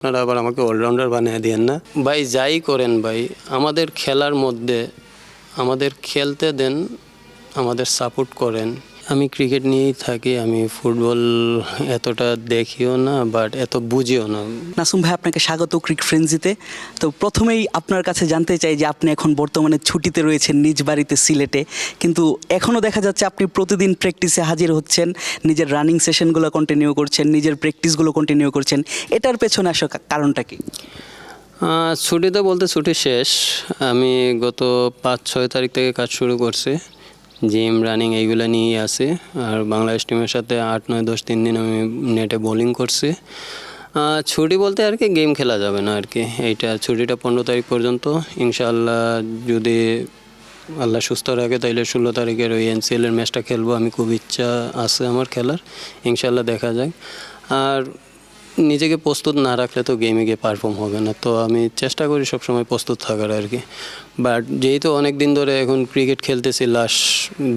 আপনারা আবার আমাকে অলরাউন্ডার বানিয়ে দিয়েন না? ভাই, যাই করেন ভাই, আমাদের খেলার মধ্যে আমাদের খেলতে দেন, আমাদের সাপোর্ট করেন। আমি ক্রিকেট নিয়েই থাকি আমি ফুটবল এতটা দেখিও না বাট এত বুঝিও না। নাসুম ভাই আপনাকে স্বাগত ক্রিক ফ্রেন্সিতে তো। প্রথমেই আপনার কাছে জানতে চাই যে আপনি এখন বর্তমানে ছুটিতে রয়েছেন নিজ বাড়িতে সিলেটে কিন্তু এখনও দেখা যাচ্ছে আপনি প্রতিদিন প্র্যাকটিসে হাজির হচ্ছেন নিজের রানিং সেশনগুলো কন্টিনিউ করছেন নিজের প্র্যাকটিসগুলো কন্টিনিউ করছেন। এটার পেছনে আসা কারণটা কি? আহ, ছুটিতে বলতে ছুটি শেষ। আমি গত পাঁচ ছয় তারিখ থেকে কাজ শুরু করছি। জিম রানিং এইগুলো নিয়েই আছি। আর বাংলাদেশ টিমের সাথে আট, নয়, দশ, তিন দিন আমি নেটে বোলিং করছি। ছুটি বলতে আর কি গেম খেলা যাবে না আর কি। এইটা ছুটিটা পনেরো তারিখ পর্যন্ত। ইনশাআল্লাহ যদি আল্লাহ সুস্থ রাখে, তাইলে ষোলো তারিখের ওই এনসিএলের ম্যাচটা খেলব। আমি খুব ইচ্ছা আছে আমার খেলার। ইনশাআল্লাহ দেখা যায় আর নিজেকে প্রস্তুত না রাখলে তো গেমে গিয়ে পারফর্ম হবে না। তো আমি চেষ্টা করি সবসময় প্রস্তুত থাকার আর কি। বাট যেহেতু অনেক দিন ধরে এখন ক্রিকেট খেলতেছি লাস্ট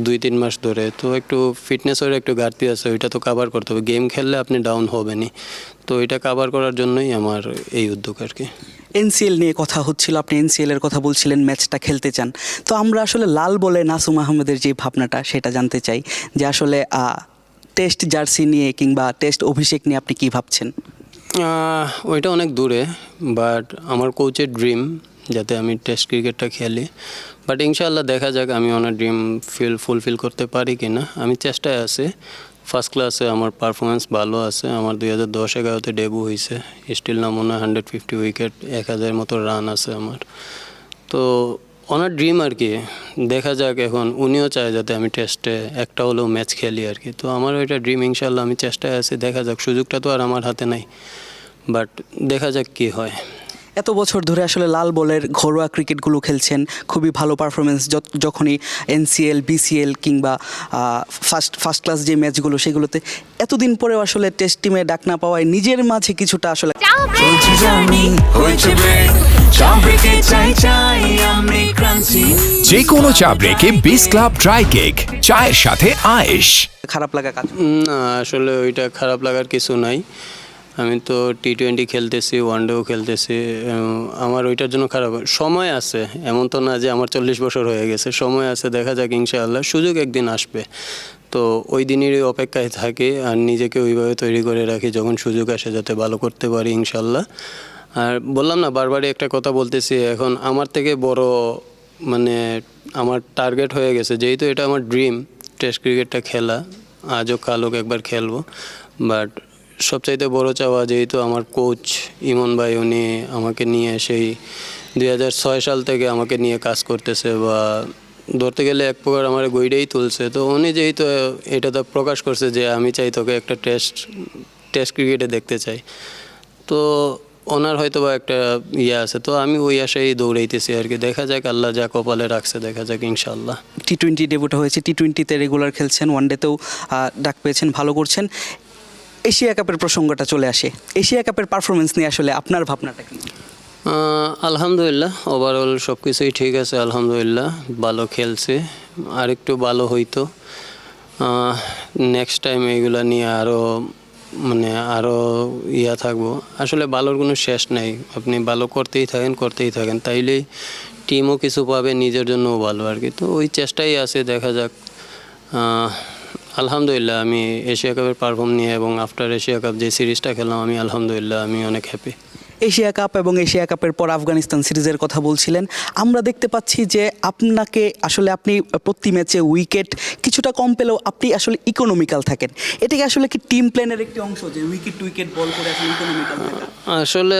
দুই, তিন মাস ধরে, তো একটু ফিটনেসের একটু ঘাটতি আছে, ওইটা তো কাভার করতে হবে। গেম খেললে আপনি ডাউন হবেনই। তো এটা কাভার করার জন্যই আমার এই উদ্যোগ আর কি। এনসিএল নিয়ে কথা হচ্ছিল, আপনি এনসিএল এর কথা বলছিলেন ম্যাচটা খেলতে চান। তো আমরা আসলে লাল বলে নাসুম আহমেদের যে ভাবনাটা, সেটা জানতে চাই যে আসলে টেস্ট জার্সি নিয়ে কিংবা টেস্ট অভিষেক নিয়ে আপনি কি ভাবছেন? ওইটা অনেক দূরে বাট আমার কোচের ড্রিম যাতে আমি টেস্ট ক্রিকেটটা খেলি। বাট ইনশাআল্লাহ দেখা যাক আমি ওনার ড্রিম ফিল ফুলফিল করতে পারি কি না আমি চেষ্টায় আছি। ফার্স্ট ক্লাসে আমার পারফরমেন্স ভালো আছে। আমার দুই হাজার দশ এগারোতে ডেবু হয়েছে স্টিল না মনে হয় হান্ড্রেড ফিফটি উইকেট এক হাজারের মতো রান আছে আমার। তো ওনার ড্রিম আর কি। দেখা যাক এখন, উনিও চায় যাতে আমি টেস্টে একটা হলেও ম্যাচ খেলি আর কি। তো আমার ওইটা ড্রিম ইনশাল্লাহ আমি চেষ্টায় আছি। দেখা যাক, সুযোগটা তো আর আমার হাতে নাই। বাট দেখা যাক কি হয়। এত বছর ধরে আসলে লাল বলের ঘরোয়া ক্রিকেটগুলো খেলছেন। খুবই ভালো পারফরমেন্স যখনই এনসিএল বিসিএল কিংবা ফার্স্ট ফার্স্ট ক্লাস যে ম্যাচগুলো সেগুলোতে এতদিন পরেও আসলে টেস্ট টিমে ডাক না পাওয়ায় নিজের মাঝে কিছুটা আসলে চলছে জার্নি হয়েছে ব্রেক চা চাই চাই আমি ক্রান্তি। যে কোনো চা ব্রেকে বিস ক্লাব ড্রাই কেক চায়ের সাথে আয়েশ। খারাপ লাগা কাজ? না আসলে ওইটা খারাপ লাগার কিছু নাই। আমি তো টি টোয়েন্টি খেলতেছি ওয়ান ওয়ানডেও খেলতেছি আমার ওইটার জন্য খারাপ সময় আছে এমন তো না যে আমার চল্লিশ বছর হয়ে গেছে। সময় আছে দেখা যাক ইনশাআল্লাহ। সুযোগ একদিন আসবে। তো ওই দিনেরই অপেক্ষায় থাকি আর নিজেকে ওইভাবে তৈরি করে রাখি যখন সুযোগ আসে যাতে ভালো করতে পারি, ইনশাল্লাহ। আর বললাম না, বারবারই একটা কথা বলতেছি, এখন আমার থেকে বড় মানে আমার টার্গেট হয়ে গেছে, যেহেতু এটা আমার ড্রিম টেস্ট ক্রিকেটটা খেলা, আজও কালও একবার খেলব বাট সবচাইতে বড় চাওয়া যেহেতু আমার কোচ ইমন ভাই, উনি আমাকে নিয়ে সেই দু হাজার ছয় সাল থেকে আমাকে নিয়ে কাজ করতেছে বা ধরতে গেলে এক প্রকার আমার গইডেই তুলছে। তো উনি যেহেতু এটা তো প্রকাশ করছে যে আমি চাই তোকে একটা টেস্ট টেস্ট ক্রিকেটে দেখতে চাই। তো ওনার হয়তো বা একটা ইয়ে আছে। তো আমি ওই আশাই দৌড়াইতেছি আর কি। দেখা যাক, আল্লাহ যা কপালে রাখছে, দেখা যাক ইনশাল্লাহ টি টোয়েন্টি ডেবুটা হয়েছে। টি টোয়েন্টিতে রেগুলার খেলছেন ওয়ানডেতেও ডাক পেয়েছেন, ভালো করছেন। এশিয়া কাপের প্রসঙ্গটা চলে আসে। এশিয়া কাপের পারফরমেন্স নিয়ে আসলে আপনার ভাবনাটা কি? আলহামদুলিল্লাহ ওভারঅল সব কিছুই ঠিক আছে, আলহামদুলিল্লাহ, ভালো খেলছে আর একটু ভালো হইতো। নেক্সট টাইম এইগুলা নিয়ে আরও মানে আরও ইয়া থাকব। আসলে ভালোর কোনো শেষ নাই, আপনি ভালো করতেই থাকেন করতেই থাকেন, তাইলেই টিমও কিছু পাবে, নিজের জন্যও ভালো আর কি। তো ওই চেষ্টাই আছে, দেখা যাক। আলহামদুলিল্লাহ, আমি এশিয়া কাপের পারফর্ম নিয়ে এবং আফটার এশিয়া কাপ যে সিরিজটা খেললাম, আমি আলহামদুলিল্লাহ, আমি অনেক হ্যাপি এশিয়া কাপ এবং এশিয়া কাপের পর আফগানিস্তান সিরিজের কথা বলছিলেন। আমরা দেখতে পাচ্ছি যে আপনাকে আসলে আপনি প্রতি ম্যাচে উইকেট কিছুটা কম পেলেও আপনি আসলে ইকোনমিক্যাল থাকেন। এটা কি আসলে কি টিম প্ল্যানের একটি অংশ যে উইকেট উইকেট বল করে আসলে ইকোনমিক্যাল আসলে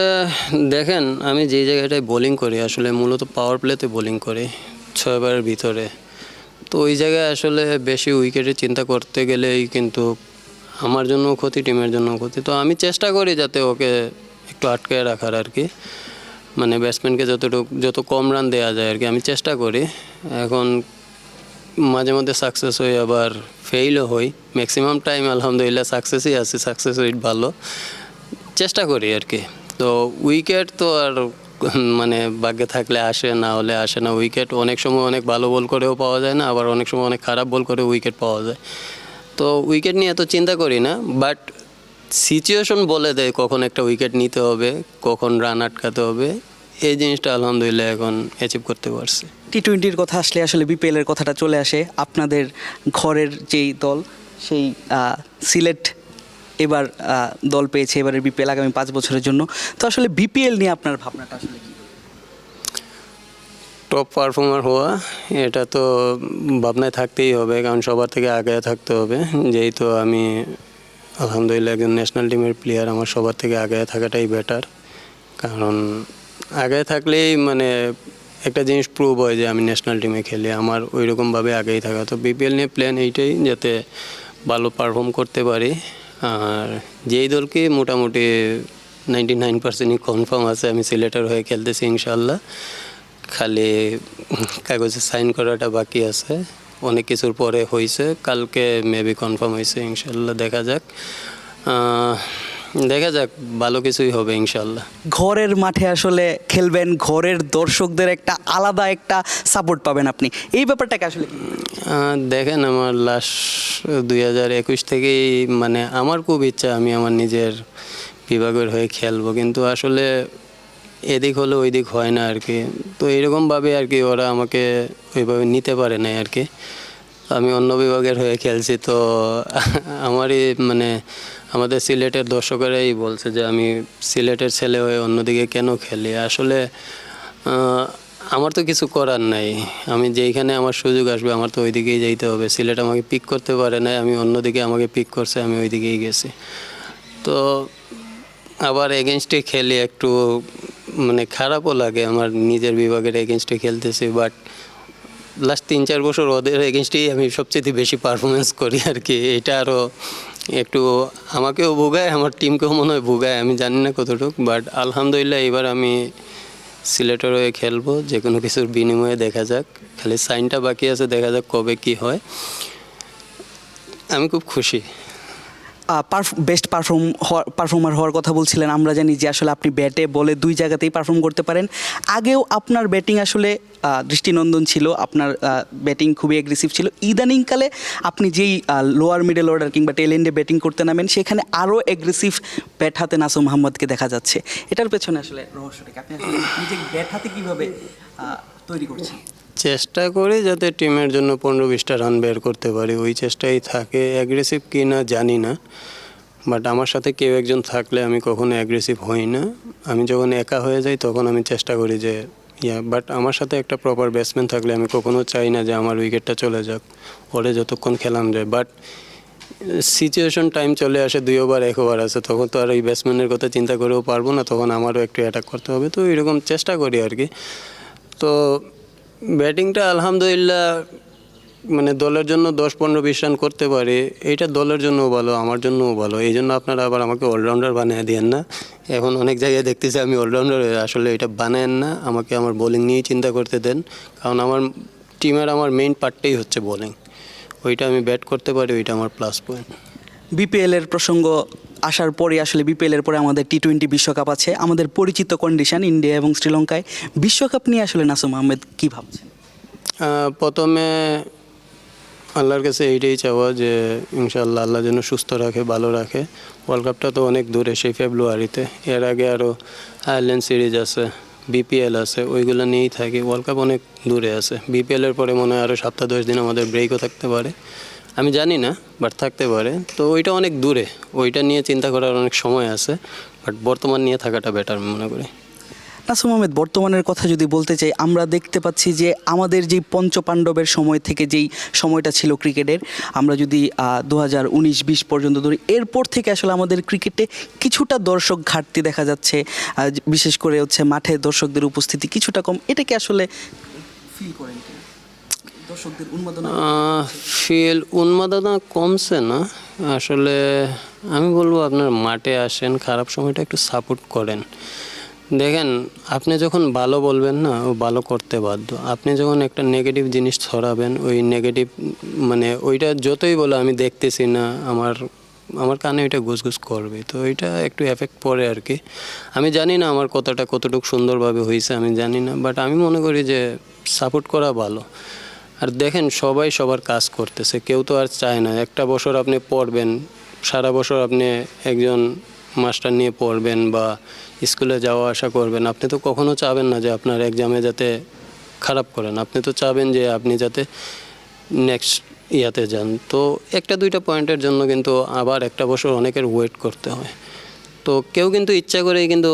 দেখেন, আমি যে জায়গাটায় বোলিং করি, আসলে মূলত পাওয়ার প্লেতে বোলিং করি ছয়বারের ভিতরে। তো ওই জায়গায় আসলে বেশি উইকেটের চিন্তা করতে গেলেই কিন্তু আমার জন্য ক্ষতি টিমের জন্য ক্ষতি। তো আমি চেষ্টা করি যাতে ওকে একটু আটকে রাখার আর কি। মানে ব্যাটসম্যানকে যতটুকু যত কম রান দেওয়া যায় আর কি, আমি চেষ্টা করি। এখন মাঝে মধ্যে সাকসেস হই, আবার ফেইলও হই। ম্যাক্সিমাম টাইম আলহামদুলিল্লাহ সাকসেসই আছে সাকসেস রেট ভালো। চেষ্টা করি আর কি। তো উইকেট তো আর মানে ভাগ্যে থাকলে আসে, না হলে আসে না। উইকেট অনেক সময় অনেক ভালো বল করেও পাওয়া যায় না, আবার অনেক সময় অনেক খারাপ বল করে উইকেট পাওয়া যায়। তো উইকেট নিয়ে এত চিন্তা করি না বাট সিচুয়েশন বলে দেয় কখন একটা উইকেট নিতে হবে কখন রান আটকাতে হবে এই জিনিসটা আলহামদুলিল্লাহ এখন অ্যাচিভ করতে পারছি। টি টোয়েন্টির কথা আসলে আসলে বিপিএল এর কথাটা চলে আসে। আপনাদের ঘরের যেই দল সেই সিলেট এবার দল পেয়েছে এবারের বিপিএল আগামী পাঁচ বছরের জন্য। তো আসলে বিপিএল নিয়ে আপনার ভাবনাটা আসলে কি? টপ পারফর্মার হওয়া এটা তো ভাবনায় থাকতেই হবে কারণ সবার থেকে আগে থাকতে হবে। যেহেতু আমি আলহামদুলিল্লাহ, একজন ন্যাশনাল টিমের প্লেয়ার আমার সবার থেকে আগে থাকাটাই বেটার কারণ আগে থাকলেই মানে একটা জিনিস প্রুভ হয় যে আমি ন্যাশনাল টিমে খেলি, আমার ওই রকমভাবে আগেই থাকা। তো বিপিএল নিয়ে প্ল্যান এইটাই, যাতে ভালো পারফর্ম করতে পারি। আর যেই দলকে মোটামুটি নাইনটি নাইন পার্সেন্টই কনফার্ম আছে, আমি সিলেটের হয়ে খেলতেছি ইনশাল্লাহ খালি কাগজে সাইন করাটা বাকি আছে। অনেক কিছুর পরে হয়েছে কালকে মেবি কনফার্ম হয়েছে ইনশাল্লাহ দেখা যাক। দেখা যাক ভালো কিছুই হবে ইনশাল্লাহ ঘরের মাঠে আসলে খেলবেন ঘরের দর্শকদের একটা আলাদা একটা সাপোর্ট পাবেন আপনি। এই ব্যাপারটাকে আসলে দেখেন আমার লাস্ট দুই হাজার একুশ থেকেই মানে আমার খুব ইচ্ছা আমি আমার নিজের বিভাগের হয়ে খেলব। কিন্তু আসলে এদিক হলে ওই দিক হয় না আর কি। তো এরকমভাবে আর কি ওরা আমাকে ওইভাবে নিতে পারে না আর কি। আমি অন্য বিভাগের হয়ে খেলছি, তো আমারই মানে আমাদের সিলেটের দর্শকেরাই বলছে যে আমি সিলেটের ছেলে হয়ে অন্যদিকে কেন খেলি? আসলে আমার তো কিছু করার নাই। আমি যেইখানে আমার সুযোগ আসবে আমার তো ওইদিকেই যাইতে হবে। সিলেট আমাকে পিক করতে পারে না আমি অন্যদিকে আমাকে পিক করছে, আমি ওইদিকেই গেছি। তো আবার এগেনস্টে খেলি একটু মানে খারাপও লাগে আমার নিজের বিভাগের এগেনস্টে খেলতেছি বাট লাস্ট তিন চার বছর ওদের এগেনস্টেই আমি সবচেয়ে বেশি পারফরমেন্স করি আর কি। এটা আরও একটু আমাকেও ভোগায়, আমার টিমকেও মনে হয় ভোগায়, আমি জানি না কতটুকু বাট আলহামদুলিল্লাহ এবার আমি সিলেটের হয়ে খেলব যে কোনো কিছুর বিনিময়ে দেখা যাক। খালি সাইনটা বাকি আছে, দেখা যাক কবে কি হয়। আমি খুব খুশি। বেস্ট পারফর্ম পারফর্মার হওয়ার কথা বলছিলেন। আমরা জানি যে আসলে আপনি ব্যাটে, বলে দুই জায়গাতেই পারফর্ম করতে পারেন। আগেও আপনার ব্যাটিং আসলে দৃষ্টিনন্দন ছিল। আপনার ব্যাটিং খুবই অ্যাগ্রেসিভ ছিল। ইদানিংকালে আপনি যেই লোয়ার মিডল অর্ডার কিংবা টেল এন্ডে ব্যাটিং করতে নামেন, সেখানে আরও অ্যাগ্রেসিভ ব্যাট হাতে নাসুম মোহাম্মদকে দেখা যাচ্ছে। এটার পেছনে আসলে রহস্যটা কি? আপনি নিজে ব্যাট হাতে কীভাবে তৈরি করছেন? চেষ্টা করি যাতে টিমের জন্য পনেরো বিশটা রান বের করতে পারি। ওই চেষ্টাই থাকে। অ্যাগ্রেসিভ কি না জানি না। বাট আমার সাথে কেউ একজন থাকলে আমি কখনো অ্যাগ্রেসিভ হই না। আমি যখন একা হয়ে যাই তখন আমি চেষ্টা করি যে, ইয়া বাট আমার সাথে একটা প্রপার ব্যাটসম্যান থাকলে আমি কখনো চাই না যে আমার উইকেটটা চলে যাক। ওরে যতক্ষণ খেলাম যায়। বাট সিচুয়েশন টাইম চলে আসে, দুই ওভার এক ওভার আছে তখন তো আর ওই ব্যাটসম্যানের কথা চিন্তা করেও পারব না। তখন আমারও একটু অ্যাটাক করতে হবে। তো এরকম চেষ্টা করি আর কি। তো ব্যাটিংটা আলহামদুলিল্লাহ মানে দলের জন্য দশ পনেরো বিশ রান করতে পারে। এইটা দলের জন্যও ভালো, আমার জন্যও ভালো। এই জন্য আপনারা আবার আমাকে অলরাউন্ডার বানিয়ে দিয়েন না। এখন অনেক জায়গায় দেখতেছি আমি অলরাউন্ডার আসলে এটা বানায়েন না। আমাকে আমার বোলিং নিয়েই চিন্তা করতে দেন। কারণ আমার টিমের আমার মেইন পার্টটাই হচ্ছে বোলিং ওইটা আমি ব্যাট করতে পারি, ওইটা আমার প্লাস পয়েন্ট বিপিএল এর প্রসঙ্গ আসার পরে আসলে বিপিএলের পরে আমাদের টি টোয়েন্টি বিশ্বকাপ আছে। আমাদের পরিচিত কন্ডিশন ইন্ডিয়া এবং শ্রীলঙ্কায়। বিশ্বকাপ নিয়ে আসলে নাসুম আহমেদ কী ভাবছেন? প্রথমে আল্লাহর কাছে এইটাই চাওয়া যে ইনশাল্লাহ আল্লাহ যেন সুস্থ রাখে, ভালো রাখে। ওয়ার্ল্ড কাপটা তো অনেক দূরে, সেই ফেব্রুয়ারিতে এর আগে আরও আয়ারল্যান্ড সিরিজ আছে বিপিএল আছে, ওইগুলো নিয়েই থাকি। ওয়ার্ল্ড কাপ অনেক দূরে আছে। বিপিএলের পরে মনে হয় আরও সপ্তাহ দশ দিন আমাদের ব্রেকও থাকতে পারে। আমি জানি না বাট থাকতে পারে। তো ওইটা অনেক দূরে। ওইটা নিয়ে চিন্তা করার অনেক সময় আছে বাট বর্তমান নিয়ে থাকাটা বেটার আমি মনে করি। নাসুম আহমেদ, বর্তমানের কথা যদি বলতে চাই, আমরা দেখতে পাচ্ছি যে আমাদের যেই পঞ্চপাণ্ডবের সময় থেকে যেই সময়টা ছিল ক্রিকেটের, আমরা যদি দু হাজার উনিশ, বিশ পর্যন্ত ধরি, এরপর থেকে আসলে আমাদের ক্রিকেটে কিছুটা দর্শক ঘাটতি দেখা যাচ্ছে বিশেষ করে হচ্ছে মাঠে দর্শকদের উপস্থিতি কিছুটা কম। এটাকে আসলে ফিল করেন? ফিল উন্মাদনা কমছে না। আসলে আমি বলব আপনার মাঠে আসেন, খারাপ সময়টা একটু সাপোর্ট করেন। দেখেন, আপনি যখন ভালো বলবেন না, ও ভালো করতে বাধ্য। আপনি যখন একটা নেগেটিভ জিনিস ছড়াবেন, ওই নেগেটিভ মানে ওইটা যতই বলো আমি দেখতেছি না, আমার আমার কানে ওইটা গুসগুস করবে। তো ওইটা একটু এফেক্ট পড়ে আর কি। আমি জানি না আমার কথাটা কতটুকু সুন্দরভাবে হয়েছে আমি জানি না বাট আমি মনে করি যে সাপোর্ট করা ভালো। আর দেখেন সবাই সবার কাজ করতেছে, কেউ তো আর চায় না। একটা বছর আপনি পড়বেন, সারা বছর আপনি একজন মাস্টার নিয়ে পড়বেন বা স্কুলে যাওয়া আসা করবেন, আপনি তো কখনো চাবেন না যে আপনার এক্সামে যাতে খারাপ করেন। আপনি তো চাবেন যে আপনি যাতে নেক্সট ইয়াতে যান। তো একটা দুইটা পয়েন্টের জন্য কিন্তু আবার একটা বছর অনেকের ওয়েট করতে হয়। তো কেউ কিন্তু ইচ্ছা করেই কিন্তু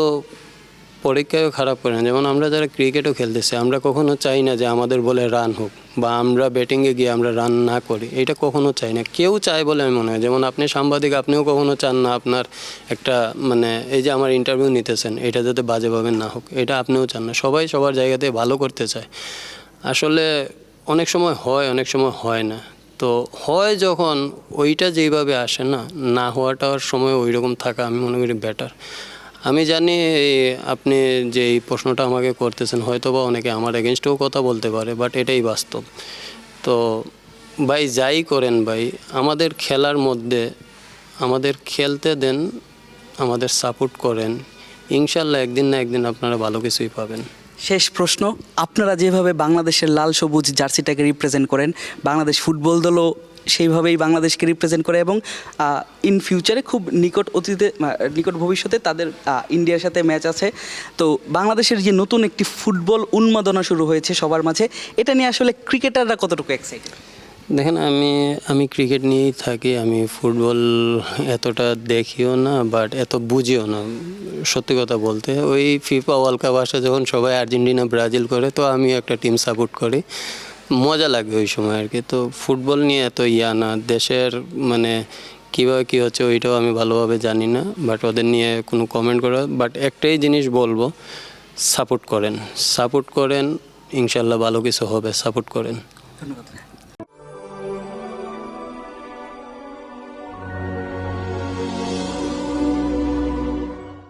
পরীক্ষায়ও খারাপ করে না। যেমন আমরা যারা ক্রিকেটও খেলতেছি, আমরা কখনো চাই না যে আমাদের বলে রান হোক বা আমরা ব্যাটিংয়ে গিয়ে আমরা রান না করি। এটা কখনো চাই না। কেউ চায় বলে আমি মনে হয়। যেমন আপনি সাংবাদিক, আপনিও কখনো চান না আপনার একটা মানে এই যে আমার ইন্টারভিউ নিতেছেন, এটা যাতে বাজেভাবে না হোক। এটা আপনিও চান না। সবাই সবার জায়গাতে ভালো করতে চায়। আসলে অনেক সময় হয়, অনেক সময় হয় না। তো হয় যখন ওইটা যেইভাবে আসে না না হওয়াটার সময় ওই রকম থাকা আমি মনে করি বেটার আমি জানি, আপনি যে এই প্রশ্নটা আমাকে করতেছেন হয়তো বা অনেকে আমার এগেনস্টেও কথা বলতে পারে বাট এটাই বাস্তব। তো ভাই, যাই করেন ভাই, আমাদের খেলার মধ্যে আমাদের খেলতে দেন, আমাদের সাপোর্ট করেন, ইনশাল্লাহ একদিন না একদিন আপনারা ভালো কিছুই পাবেন। শেষ প্রশ্ন, আপনারা যেভাবে বাংলাদেশের লাল সবুজ জার্সিটাকে রিপ্রেজেন্ট করেন, বাংলাদেশ ফুটবল দলও সেইভাবেই বাংলাদেশকে রিপ্রেজেন্ট করে এবং ইন ফিউচারে খুব নিকট অতীতে নিকট ভবিষ্যতে তাদের ইন্ডিয়ার সাথে ম্যাচ আছে। তো বাংলাদেশের যে নতুন একটি ফুটবল উন্মাদনা শুরু হয়েছে সবার মাঝে, এটা নিয়ে আসলে ক্রিকেটাররা কতটুকু এক্সাইটেড দেখেন, আমি আমি ক্রিকেট নিয়েই থাকি, আমি ফুটবল এতটা দেখিও না বাট এত বুঝিও না, সত্যি কথা বলতে। ওই ফিফা ওয়ার্ল্ড কাপ আসে যখন সবাই আর্জেন্টিনা, ব্রাজিল করে, তো আমি একটা টিম সাপোর্ট করি। মজা লাগে ওই সময় আর কি। তো ফুটবল নিয়ে এত ইয়া না। দেশের মানে কীভাবে কী হচ্ছে ওইটাও আমি ভালোভাবে জানি না। বাট ওদের নিয়ে কোনো কমেন্ট করা। বাট একটাই জিনিস বলব সাপোর্ট করেন। সাপোর্ট করেন, ইনশাল্লাহ ভালো কিছু হবে সাপোর্ট করেন। ধন্যবাদ।